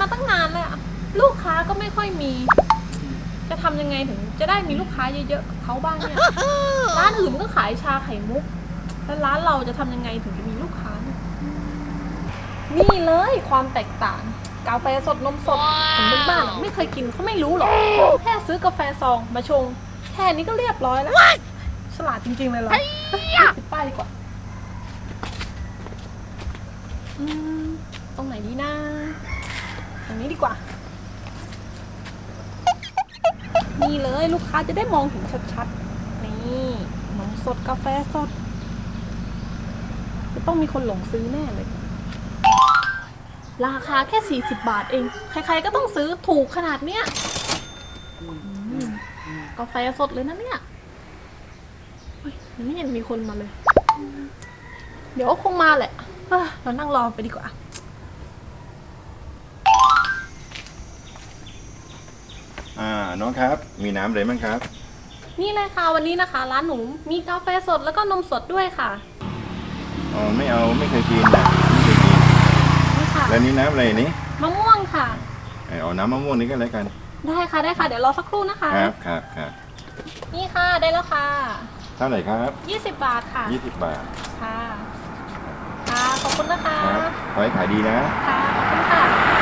มาตั้งนานแล้วอะลูกค้าก็ไม่ค่อยมี จะทำยังไงถึง จะได้มีลูกค้าเยอะๆกับเขาบ้างเนี่ย ร้านอื่นก็ขายชาไข่มุก แล้วร้านเราจะทำยังไงถึงจะมีลูกค้าเนี่ยนี่เลยความแตกต่าง กาแฟสดนมสดผมเป็นบ้านอะไม่เคยกินเขาไม่รู้หรอก แค่ซื้อกาแฟซองมาชง แค่นี้ก็เรียบร้อยแล้ว ฉลาดจริงๆเลยเราติดป้ายดีกว่า อืม ตรงไหนดีนะ ตรงนี้ดีกว่า นี่เลยลูกค้าจะได้มองเห็นชัดๆ นี่นมสดกาแฟสด จะต้องมีคนหลงซื้อแน่เลย ราคาแค่ 40 บาทเอง ใครๆก็ต้องซื้อถูกขนาดเนี้ยอืมกาแฟสดเลยนะเนี่ยเฮ้ยยังไม่เห็นมีคนมาเลย เดี๋ยวก็คงมาแหละเอ้อเรานั่งรอไปดีกว่า อ่าน้องครับ มีน้ำอะไรบ้างครับนี่เลยค่ะวันนี้นะคะ ร้านหนูมีกาแฟสดแล้วก็นมสดด้วยค่ะอ๋อไม่เอาไม่เคยกินนะไม่เคยกินนี่ค่ะแล้วนี่น้ำอะไรนี่มะม่วงค่ะ เอาน้ำมะม่วงนี่ก็แล้วกันได้ค่ะได้ค่ะ เดี๋ยวรอสักครู่นะคะ ครับครับครับนี่ค่ะได้แล้วค่ะ เท่าไหร่ครับ20 บาทค่ะยี่สิบบาทค่ะค่ะขอบคุณนะคะครับขอให้ขายดีนะ ค่ะขอบคุณค่ะ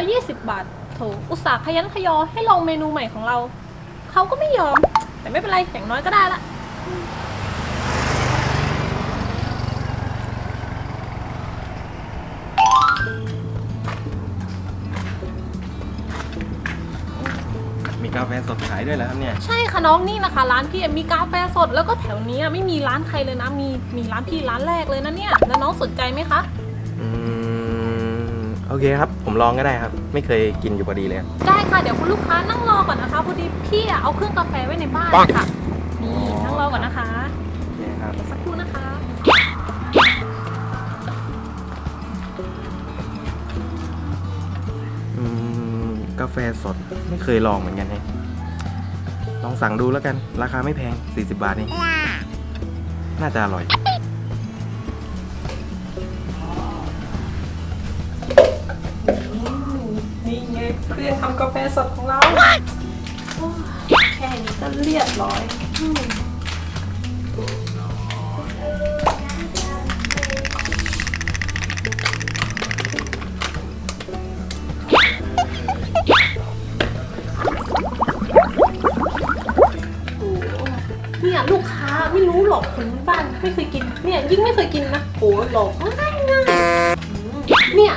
ได้ไปแล้ว20 บาทโถอุตส่าห์ขยันขยอให้ลองเมนูใหม่ของเรา เขาก็ไม่ยอม แต่ไม่เป็นไร อย่างน้อยก็ได้ละ มีกาแฟสดขายด้วยแล้วครับเนี่ย ใช่ค่ะน้องนี่นะคะ ร้านพี่มีกาแฟสดแล้วก็แถวเนี้ยไม่มีร้านใครเลยนะ มีมีร้านพี่ร้านแรกเลยนะเนี่ย แล้วน้องสนใจไหมคะ อืม โอเคครับ ผมลองก็ได้ครับ ไม่เคยกินอยู่พอดีเลยได้ค่ะ เดี๋ยวคุณลูกค้านั่งรอก่อนนะคะพอดีพี่อะเอาเครื่องกาแฟไว้ในบ้านค่ะ นี่นั่งรอก่อนนะคะโอเคครับ เดี๋ยวสักครู่นะคะ อืมกาแฟสดไม่เคยลองเหมือนกันเลยลองสั่งดูแล้วกัน ราคาไม่แพง 40 บาทเองน่าจะอร่อย เครื่องทำกาแฟสดของเราโอ้ยแค่นี้ก็เรียบร้อยอืมโอ้เนี่ยลูกค้าไม่รู้หรอกคนบ้านไม่เคยกิน เนี่ยยิ่งไม่เคยกินนะโอ้หลอกง่ายง่ายอืมเนี่ย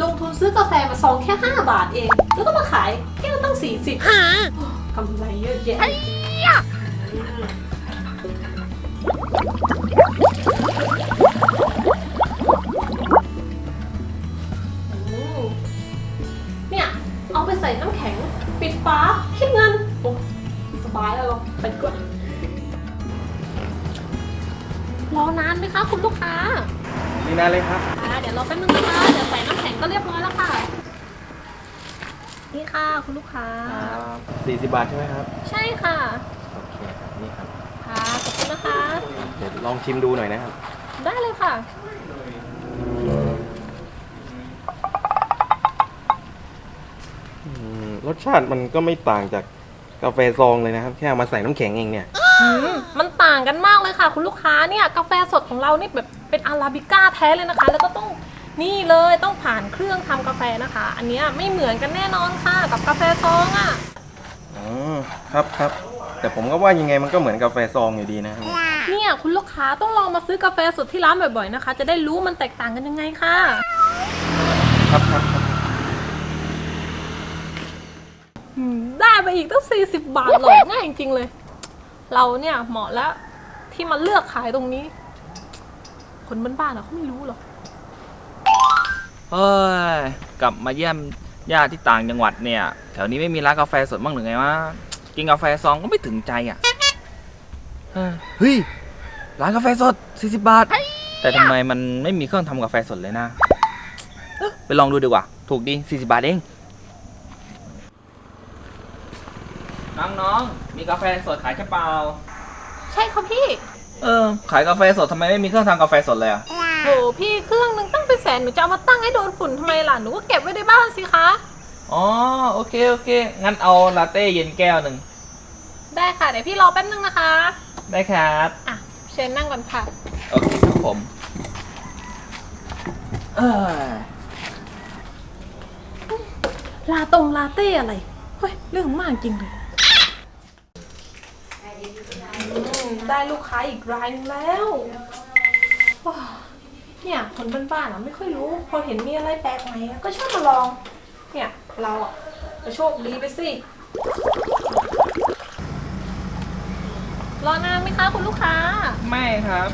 ลงทุนซื้อกาแฟมาซองแค่ 5 บาทเอง แล้วก็มาขายแก้วตั้ง 40กำไรเยอะแยะอืมเนี่ย เอาไปใส่น้ำแข็ง ปิดฝาคิดเงิน โอ้สบายแล้วเราไปดีกว่อนรอนานไหมคะ คุณลูกค้า นี่น่าเลยครับอ่าเดี๋ยวรอแป๊บนึงนะคะ เดี๋ยวใส่น้ำแข็งก็เรียบร้อยแล้วค่ะ นี่ค่ะคุณลูกค้า40บาทใช่ไหมครับ ใช่ค่ะ โอเคครับนี่ครับ ค่ะ ขอบคุณนะคะ เดี๋ยวลองชิมดูหน่อยนะครับ ได้เลยค่ะ อืมรสชาติมันก็ไม่ต่างจากกาแฟซองเลยนะครับ แค่เอามาใส่น้ำแข็งเองเนี่ยอืมมันต่างกันมากเลยค่ะ คุณลูกค้าเนี่ย กาแฟสดของเรานี่แบบเป็น อาราบิก้าแท้เลยนะคะ แล้วก็ต้องนี่เลยต้องผ่านเครื่องทำกาแฟนะคะ อันเนี้ยไม่เหมือนกันแน่นอนค่ะ กับกาแฟซองอะอ๋อครับครับแต่ผมก็ว่ายังไงมันก็เหมือนกาแฟซองอยู่ดีนะครับเนี่ยคุณลูกค้าต้องลองมาซื้อกาแฟสดที่ร้านบ่อยๆนะคะ จะได้รู้มันแตกต่างกันยังไงค่ะ ครับครับครับอืมได้ไปอีกตั้ง 40 บาทหลอกง่ายจริงๆเลย เราเนี่ยเหมาะแล้วที่มาเลือกขายตรงนี้ คนบ้านๆอะเขาไม่รู้หรอก เฮ้ย กลับมาเยี่ยมญาติที่ต่างจังหวัดเนี่ย แถวนี้ไม่มีร้านกาแฟสดบ้างหรือไงวะ กินกาแฟซองก็ไม่ถึงใจอะ เฮ้ยเฮ้ย ร้านกาแฟสด 40 บาท แต่ทำไมมันไม่มีเครื่องทำกาแฟสดเลยนะเอ้อไปลองดูดีกว่า ถูกดี 40 บาทเอง น้องๆ มีกาแฟสดขายใช่เปล่า ใช่ครับพี่ เออ ขายกาแฟสดทำไมไม่มีเครื่องทำกาแฟสดเลยอะอโหพี่เครื่องนึงตั้งเป็นแสนหนูจะเอามาตั้งให้โดนฝุ่นทำไมล่ะหนูก็เก็บไว้ในบ้านสิคะ อ๋อ โอเค โอเค งั้นเอาลาเต้เย็นแก้วหนึ่ง ได้ค่ะเดี๋ยวพี่รอแป๊บนึงนะคะได้ครับ อะเชิญนั่งก่อนค่ะ โอเคครับผม เอ้ยลาตรงลาเต้อะไรเฮ้ยเรื่องมากจริงเลยอืม ได้ลูกค้าอีกรายหนึงแล้วว้าวเนี่ยคนบ้านๆอะไม่ค่อยรู้ พอเห็นมีอะไรแปลกใหม่อะก็ชอบมาลอง เนี่ยเราอะจะโชคดีไปสิ รอนานไหมคะคุณลูกค้า ไม่ครับ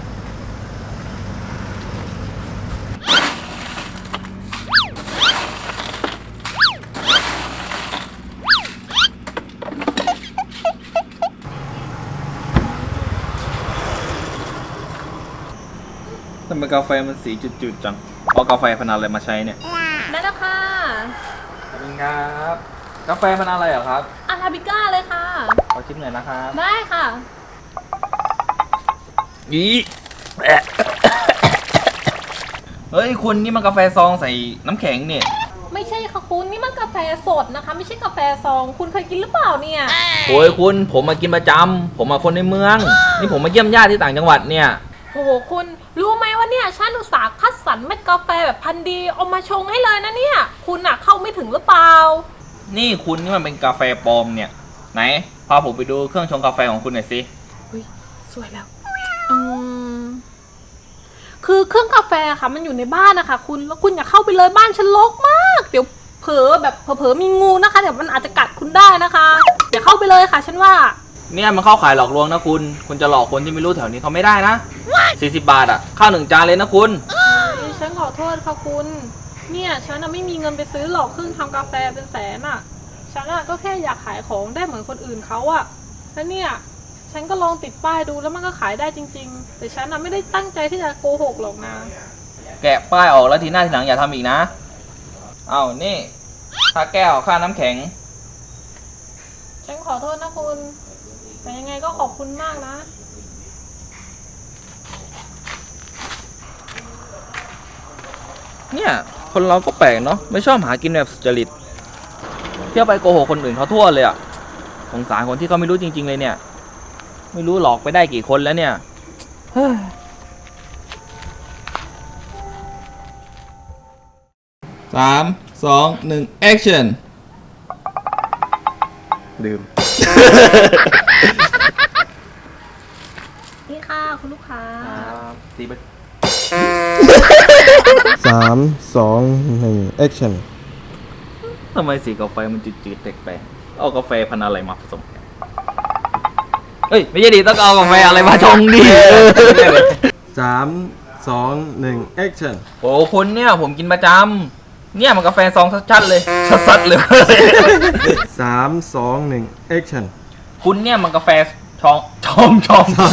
ทำไมกาแฟมันสีจืดๆจังเอากาแฟพันธุ์อะไรมาใช้เนี่ย ได้แล้วค่ะ ขอบคุณครับ กาแฟพันธุ์อะไรเหรอครับ อาราบิก้าเลยค่ะ ขอชิมหน่อยนะครับได้ค่ะ อีเฮ้ยคุณนี่มันกาแฟซองใส่น้ำแข็งเนี่ย ไม่ใช่ค่ะคุณนี่มันกาแฟสดนะคะ ไม่ใช่กาแฟซอง คุณเคยกินหรือเปล่าเนี่ย โอ้ยคุณผมมากินประจำผมมาคนในเมือง นี่ผมมาเยี่ยมญาติที่ต่างจังหวัดเนี่ย โอ้โหคุณรู้ไหมว่าเนี่ยฉันอุตส่าห์คัดสรรเม็ดกาแฟแบบพันธุ์ดีเอามาชงให้เลยนะเนี่ย คุณอะเข้าไม่ถึงหรือเปล่า นี่คุณนี่มันเป็นกาแฟปลอมเนี่ย ไหนพาผมไปดูเครื่องชงกาแฟของคุณหน่อยสิสวยแล้วอืมคือเครื่องกาแฟค่ะมันอยู่ในบ้านนะคะ คุณแล้วคุณอย่าเข้าไปเลยบ้านฉันรกมาก เดี๋ยวเผลอแบบเผลอๆมีงูนะคะเดี๋ยวมันอาจจะกัดคุณได้นะคะอย่าเข้าไปเลยค่ะ ฉันว่า เนี่ยมันเข้าขายหลอกลวงนะคุณ คุณจะหลอกคนที่ไม่รู้แถวนี้เขาไม่ได้นะ 40 บาทอะข้าวหนึ่งจานเลยนะคุณเอ้ยฉันขอโทษค่ะคุณ เนี่ยฉันน่ะไม่มีเงินไปซื้อหลอกเครื่องทำกาแฟเป็นแสนอะฉันอะก็แค่อยากขายของได้เหมือนคนอื่นเขาอะแล้วเนี่ยฉันก็ลองติดป้ายดูแล้วมันก็ขายได้จริง ๆ แต่ฉันน่ะไม่ได้ตั้งใจที่จะโกหกหรอกนะ แกะป้ายออกแล้วทีหน้าทีหลังอย่าทำอีกนะ เอานี่ค่าแก้วค่าน้ำแข็ง ฉันขอโทษนะคุณ แต่ยังไงก็ขอบคุณมากนะ เนี่ย คนเราก็แปลกเนาะไม่ชอบหากินแบบสุจริต เที่ยวไปโกหกคนอื่นเขาทั่วเลยอะสงสารคนที่เขาไม่รู้จริง ๆ เลยเนี่ย ไม่รู้หลอกไปได้กี่คนแล้วเนี่ยเฮ้ยสามสองหนึ่ง action ลืมนี่ ค่ะคุณลูกค้าตีไปสามสองหนึ่งแอคชั่นทำไมสีกาแฟมันจืดๆแปลกๆเอากาแฟพันธุ์อะไรมาผสมกันเอ้ยไม่ใช่ดิต้องเอากาแฟอะไรมาชงดิสามสองหนึ่งแอคชั่นโอ้คุณเนี่ยผมกินประจำเนี่ยมันกาแฟซองชัดๆเลยชัดๆเลย สามสองหนึ่งแอคชั่นคุณเนี่ยมันกาแฟชองชองชอง